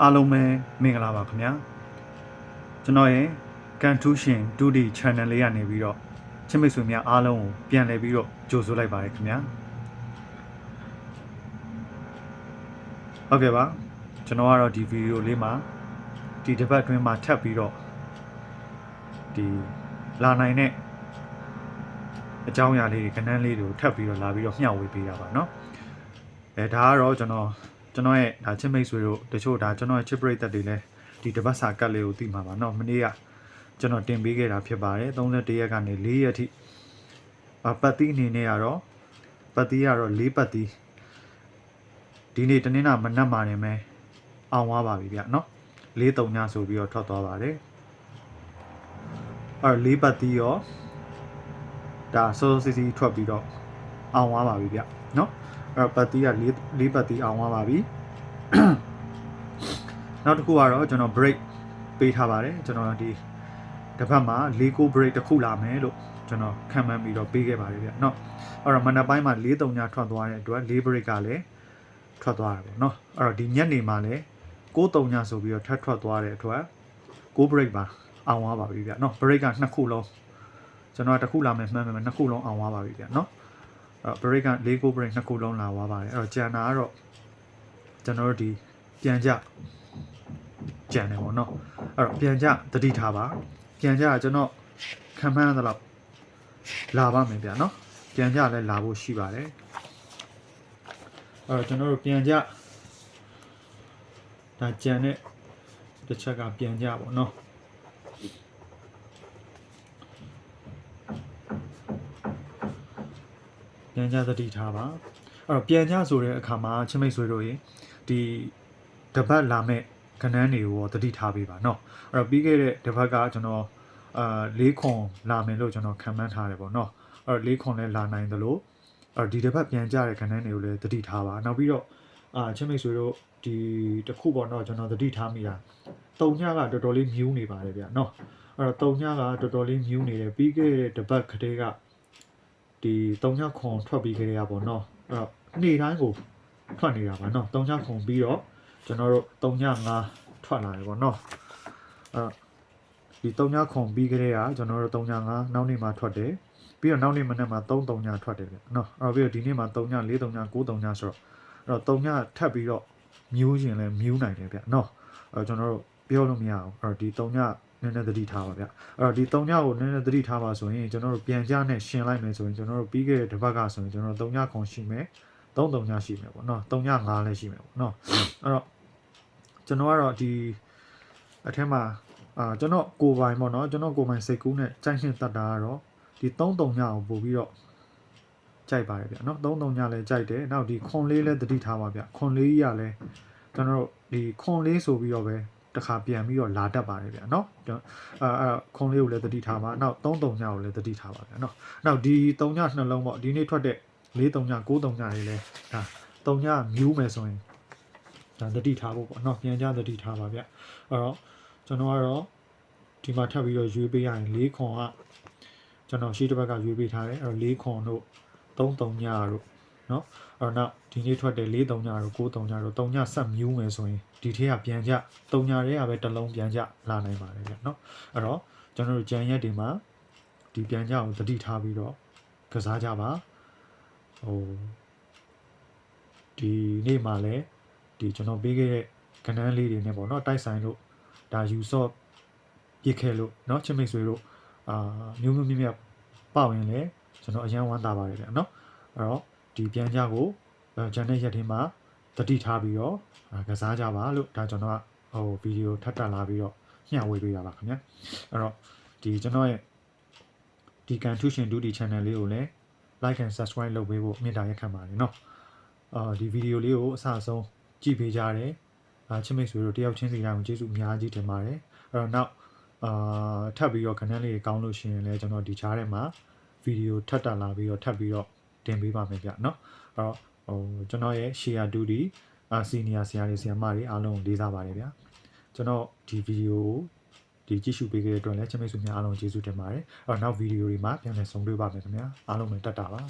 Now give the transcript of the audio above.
အားလုံးပဲမင်္ဂလာပါခင်ဗျာကျွန်တော်ရဲ့ကန်ထူးရှင် 2D channel လေးကနေပြီးတော့ချစ်မိတ်ဆွေများအားလုံးကိုပြန်လည်ပြီးတော့ကြိုဆိုလိုက်ပါတယ်ခင်ဗျာဟုတ်ကဲ့ပါကျွန်တော်ကတော့ဒီဗီဒီယိုလေးမှာဒီတစ်ပတ်အတွင်းမှာထပ်ပြီးတော့ဒီလာနိုင်တဲ့အကြောင်းအရာလေးတွေကဏ္ဍလေးတွေကိုထပ်ပြီးတော့လာပြီးတော့မျှဝေပေးတာပါเนาะအဲဒါကတော့ကျွန်တော် ကျွန်တော်ရဲ့ဒါချစ်မိတ်ဆွေတို့တချို့ဒါကျွန်တော်ရဲ့ချစ်ပရိသတ်တွေလည်းဒီတစ်ပတ်စာကတ်လေးကိုသိမှာပါเนาะမနေ့ကကျွန်တော်တင်ပေးခဲ့တာဖြစ်ပါတယ်31ရက်ကနေ4ရက်ထိအပတ်တိအနေနဲ့ကတော့ပတ်တိကတော့4ပတ်တိဒီနေ့တနင်္လာမနက်မှာနေမယ်အောင်သွားပါပြီဗျเนาะ4 3ညဆိုပြီးတော့ထွက်သွားပါတယ်အဲ့4ပတ်တိရော ဒါစိုးစိုးစီစီထွက်ပြီးတော့အောင်သွားပါပြီဗျเนาะအဲ့ တော့ပတ်တီးက၄၄ပတ်တီးအောင်သွားပါပြီနောက်တစ်ခုကတော့ကျွန်တော် break ပေးထားပါတယ်ကျွန်တော်ဒီတစ်ဖက်မှာ၄ကို break တစ်ခုလာမယ်လို့ကျွန်တော်ခံမှန်းပြီးတော့ပေးခဲ့ပါတယ်ဗျเนาะအဲ့တော့မနက်ပိုင်းမှာ၄၃ညထွက်သွားတဲ့အတွက်၄ break ကလည်းထွက်သွားတယ်ပေါ့เนาะအဲ့တော့ဒီညနေမှာလည်း6၃ညဆိုပြီးတော့ထပ်ထွက်သွားတဲ့အတွက်6 break ပါအောင်သွားပါပြီဗျเนาะ break ကနှစ်ခုလုံး ကျွန်တော်တစ်ခုလာမယ်မှန်းမယ်နှစ်ခုလုံးအောင်သွားပါပြီဗျာเนาะအဲ့တော့ break က၄ခု break နှစ်ခုလုံးလာသွားပါတယ်အဲ့တော့ကြံတာကတော့ကျွန်တော်တို့ဒီပြန်ကြကြံတယ်ပေါ့နော်အဲ့တော့ပြန်ကြတတိထားပါပြန်ကြကျွန်တော်ခံမှန်းသလောက်လာပါမယ်ဗျာနော်ပြန်ကြလည်းလာဖို့ရှိပါတယ်အဲ့တော့ကျွန်တော်တို့ပြန်ကြဒါကြံတဲ့တစ်ချက်ကပြန်ကြပေါ့နော် ပြန်ကြသတိထားပါအဲ့တော့ပြန်ကြဆိုတဲ့အခါမှာချစ်မိတ်ဆွေတို့ရေဒီတပတ်လာမဲ့ခဏန်းတွေကိုသတိထားပေးပါเนาะအဲ့တော့ပြီးခဲ့တဲ့တပတ်ကကျွန်တော်အာ၄ခွန်လာမယ်လို့ကျွန်တော်ခံမှန်းထားတယ်ပေါ့เนาะအဲ့တော့၄ခွန်လည်းလာနိုင်သလိုအဲ့တော့ဒီတပတ်ပြန်ကြတဲ့ခဏန်းတွေကိုလည်းသတိထားပါနောက်ပြီးတော့အာချစ်မိတ်ဆွေတို့ဒီတစ်ခုပေါ့เนาะကျွန်တော်သတိထားမိတာတုံညကတော်တော်လေးမြူးနေပါတယ်ဗျเนาะအဲ့တော့တုံညကတော်တော်လေးမြူးနေတယ်ပြီးခဲ့တဲ့တပတ်ကတည်းက ဒီ3ညခွန်ထွက်ပြီးခဲ့ရပါတော့အဲ့တော့နေ့တိုင်းကိုထွက်နေတာပါနော်3ညခွန်ပြီးတော့ကျွန်တော်တို့3ည5ထွက်လာတယ်ပေါ့နော်အဲ့ဒီ3ညခွန်ပြီးခဲ့ရကျွန်တော်တို့3ည5နောက်နေ့မှထွက်တယ်ပြီးတော့နောက်နေ့မနေ့မှ3 3ညထွက်တယ်ဗျနော်အဲ့တော့ပြီးတော့ဒီနေ့မှ3ည4 3ည9 3ညဆိုတော့အဲ့တော့3ညထပ်ပြီးတော့မြူးရင်လည်းမြူးနိုင်တယ်ဗျနော်အဲ့တော့ကျွန်တော်တို့ပြောလို့မရအောင်အဲ့တော့ဒီ3ည နည်းနည်းသတိထားပါဗျအဲ့တော့ဒီ3ညကိုနည်းနည်းသတိထားပါဆိုရင်ကျွန်တော်တို့ပြန်ကြနဲ့ရှင်လိုက်မယ်ဆိုရင်ကျွန်တော်တို့ပြီးခဲ့တဲ့တစ်ပတ်ကဆိုရင်ကျွန်တော်တို့3ညခွန်ရှိမယ်3 3ညရှိမယ်ပေါ့နော်3ည5လည်းရှိမယ်ပေါ့နော်အဲ့တော့ကျွန်တော်ကတော့ဒီအထက်မှာအာကျွန်တော်ကိုပိုင်ပေါ့နော်ကျွန်တော်ကိုပိုင်စိတ်ကူးနဲ့ကြိုက်နှစ်တတ်တာကတော့ဒီ3 3ညကိုပို့ပြီးတော့ကြိုက်ပါတယ်ဗျနော်3 3ညလည်းကြိုက်တယ်နောက်ဒီခွန်လေးလည်းသတိထားပါဗျခွန်လေးကြီးကလည်းကျွန်တော်တို့ဒီခွန်လေးဆိုပြီးတော့ပဲ တစ်ခါပြန်ပြီးတော့လာတတ်ပါတယ်ဗျနော်အဲအဲခွန်လေးကိုလည်းသတိထားပါနောက်3 3ညကိုလည်းသတိထားပါဗျနော်နောက်ဒီ3ညနှလုံးပေါ့ဒီနေ့ထွက်တဲ့4 3ည9 3ညတွေလည်းဒါ3ညမြူးမယ်ဆိုရင်ဒါသတိထားဖို့ပေါ့နော်ပြန်ကြသတိထားပါဗျအဲ့တော့ကျွန်တော်ကတော့ဒီမှာထပ်ပြီးတော့ရွေးပေးရရင်4ခွန်ကကျွန်တော်ရှိတစ်ဘက်ကရွေးပေးထားတယ်အဲ့တော့4ခွန်တို့3 3ညတို့ နော်အဲ့တော့နောက်ဒီနေ့ထွက်တဲ့4 3ညတို့9 3ညတို့3ညဆက်မြူးမယ်ဆိုရင်ဒီထဲကပြန်ကြ3ညတွေကပဲတစ်လုံးပြန်ကြလာနိုင်ပါတယ်ဗျနော်အဲ့တော့ကျွန်တော်တို့ကြံရက်တွေမှာဒီပြန်ကြအောင်သတိထားပြီးတော့ကစားကြပါဟိုဒီနေ့မှာလည်းဒီကျွန်တော်ပေးခဲ့တဲ့ကဏ္ဍလေးတွေနဲ့ပေါ့နော်တိုက်ဆိုင်လို့ဒါယူဆော့ပြစ်ခဲ့လို့เนาะချစ်မိတ်ဆွေတို့အာမျိုးမျိုးမြင့်မြတ်ပေါ့ရင်လည်းကျွန်တော်အရန်ဝမ်းသာပါတယ်ဗျเนาะအဲ့တော့ ဒီပြန်ကြကိုဂျန်တဲ့ရက်တွေမှာတတိထားပြီးတော့ကစားကြပါလို့ဒါကျွန်တော်ကဟိုဗီဒီယိုထပ်တက်လာပြီးတော့ညှဝေပေးတာပါခင်ဗျအဲ့တော့ဒီကျွန်တော်ရဲ့ဒီကန်ထူးရှင်ဒူဒီ channel လေးကိုလည်း like and subscribe လုပ်ပေးဖို့မေတ္တာရက်ခံပါတယ်เนาะအာဒီဗီဒီယိုလေးကိုအစအဆုံးကြည့်ပေးကြတယ်အာချစ်မိတ်ဆွေတို့တယောက်ချင်းစီတိုင်းကိုကျေးဇူးအများကြီးတင်ပါတယ်အဲ့တော့နောက်အာထပ်ပြီးတော့ channel လေးကောင်းလို့ရှိရင်လည်းကျွန်တော်ဒီချားထဲမှာဗီဒီယိုထပ်တက်လာပြီးတော့ထပ်ပြီးတော့ တင်ပေးပါမယ်ဗျเนาะအဲ့တော့ဟိုကျွန်တော်ရဲ့ share duty အာစီနီယာဆရာတွေဆရာမတွေအားလုံးကိုလေးစားပါတယ်ဗျာကျွန်တော်ဒီဗီဒီယိုကိုဒီကြည့်ရှုပေးခဲ့တဲ့အတွက်လည်းချစ်မိတ်ဆွေများအားလုံးကျေးဇူးတင်ပါတယ်အဲ့တော့နောက်ဗီဒီယိုတွေမှာပြန်လည်ဆုံတွေ့ပါမယ်ခင်ဗျာအားလုံးပဲတတ်တာပါ